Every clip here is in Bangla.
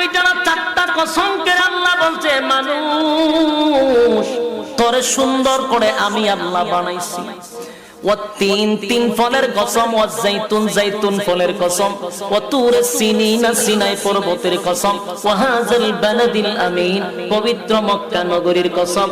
দুইটা না চারটা কসম আল্লাহ বলছে মানুষ তোরে সুন্দর করে আমি আল্লাহ বানাইছি। তিন তিন ফলের কসম ও জাইতুন জাইতুন ফলের কসম ও তুর সিনিনা সিনাই পর্বতের কসম ও হাজাল বানাদিল আমিন, পবিত্র মক্কা নগরীর কসম।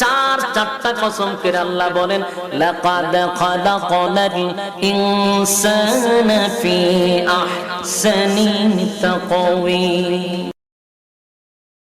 চার চারটা কসম করে আল্লাহ বলেন, লাকাদ খালাকনাল ইনসানা ফি আহসানি তাকওয়িম।